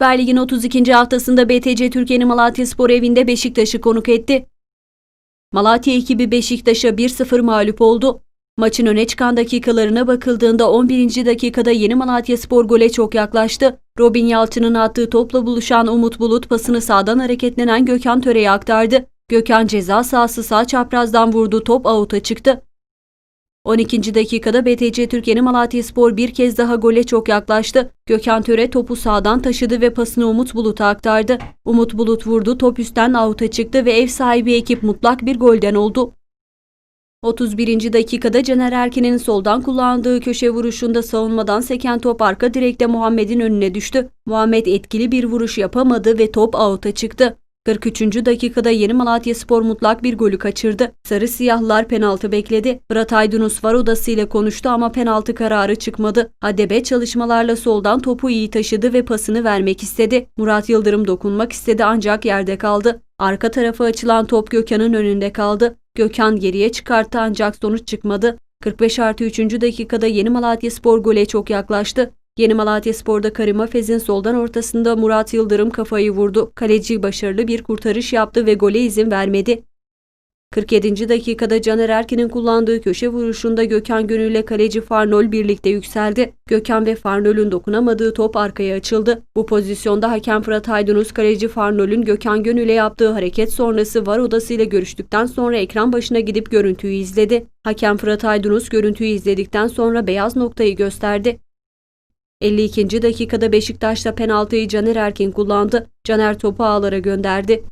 Süper Lig'in 32. haftasında BTC Türkiye'nin Malatya Spor evinde Beşiktaş'ı konuk etti. Malatya ekibi Beşiktaş'a 1-0 mağlup oldu. Maçın öne çıkan dakikalarına bakıldığında 11. dakikada Yeni Malatya Spor gole çok yaklaştı. Robin Yalçın'ın attığı topla buluşan Umut Bulut pasını sağdan hareketlenen Gökhan Töre'ye aktardı. Gökhan ceza sahası sağ çaprazdan vurdu top avuta çıktı. 12. dakikada BTC Türkiye'nin Malatya Spor bir kez daha gole çok yaklaştı. Gökhan Töre topu sağdan taşıdı ve pasını Umut Bulut'a aktardı. Umut Bulut vurdu, top üstten avuta çıktı ve ev sahibi ekip mutlak bir golden oldu. 31. dakikada Caner Erkin'in soldan kullandığı köşe vuruşunda savunmadan seken top arka direkte Muhammed'in önüne düştü. Muhammed etkili bir vuruş yapamadı ve top avuta çıktı. 43. dakikada Yeni Malatya Spor mutlak bir golü kaçırdı. Sarı siyahlar penaltı bekledi. Fırat Aydınus var odasıyla konuştu ama penaltı kararı çıkmadı. Hadebe çalışmalarla soldan topu iyi taşıdı ve pasını vermek istedi. Murat Yıldırım dokunmak istedi ancak yerde kaldı. Arka tarafa açılan top Gökhan'ın önünde kaldı. Gökhan geriye çıkarttı ancak sonuç çıkmadı. 45 artı 3. dakikada Yeni Malatya Spor gole çok yaklaştı. Yeni Malatya Spor'da Karim Afez'in soldan ortasında Murat Yıldırım kafayı vurdu. Kaleci başarılı bir kurtarış yaptı ve gole izin vermedi. 47. dakikada Caner Erkin'in kullandığı köşe vuruşunda Gökhan Gönül ile kaleci Farnol birlikte yükseldi. Gökhan ve Farnol'ün dokunamadığı top arkaya açıldı. Bu pozisyonda hakem Fırat Aydınus kaleci Farnol'ün Gökhan Gönül'e yaptığı hareket sonrası var odasıyla görüştükten sonra ekran başına gidip görüntüyü izledi. Hakem Fırat Aydınus görüntüyü izledikten sonra beyaz noktayı gösterdi. 52. dakikada Beşiktaş'ta penaltıyı Caner Erkin kullandı. Caner topu ağlara gönderdi.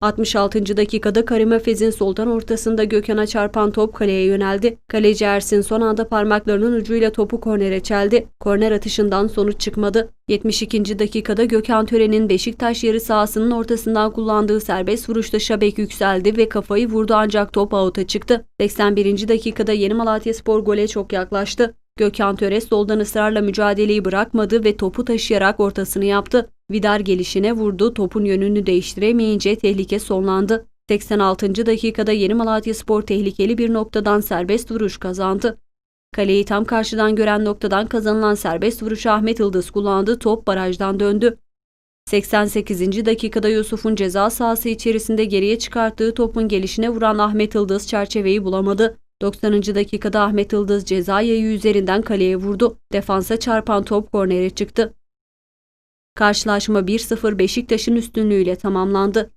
66. dakikada Karim Efez'in soldan ortasında Gökhan'a çarpan top kaleye yöneldi. Kaleci Ersin son anda parmaklarının ucuyla topu kornere çeldi. Korner atışından sonuç çıkmadı. 72. dakikada Gökhan Tören'in Beşiktaş yarı sahasının ortasından kullandığı serbest vuruşta Şabek yükseldi ve kafayı vurdu ancak top avuta çıktı. 81. dakikada Yeni Malatya Spor gole çok yaklaştı. Gökhan Töre soldan ısrarla mücadeleyi bırakmadı ve topu taşıyarak ortasını yaptı. Vidar gelişine vurdu, topun yönünü değiştiremeyince tehlike sonlandı. 86. dakikada Yeni Malatya Spor tehlikeli bir noktadan serbest vuruş kazandı. Kaleyi tam karşıdan gören noktadan kazanılan serbest vuruşu Ahmet Yıldız kullandı, top barajdan döndü. 88. dakikada Yusuf'un ceza sahası içerisinde geriye çıkarttığı topun gelişine vuran Ahmet Yıldız çerçeveyi bulamadı. 90. dakikada Ahmet Yıldız ceza yayı üzerinden kaleye vurdu. Defansa çarpan top kornere çıktı. Karşılaşma 1-0 Beşiktaş'ın üstünlüğüyle tamamlandı.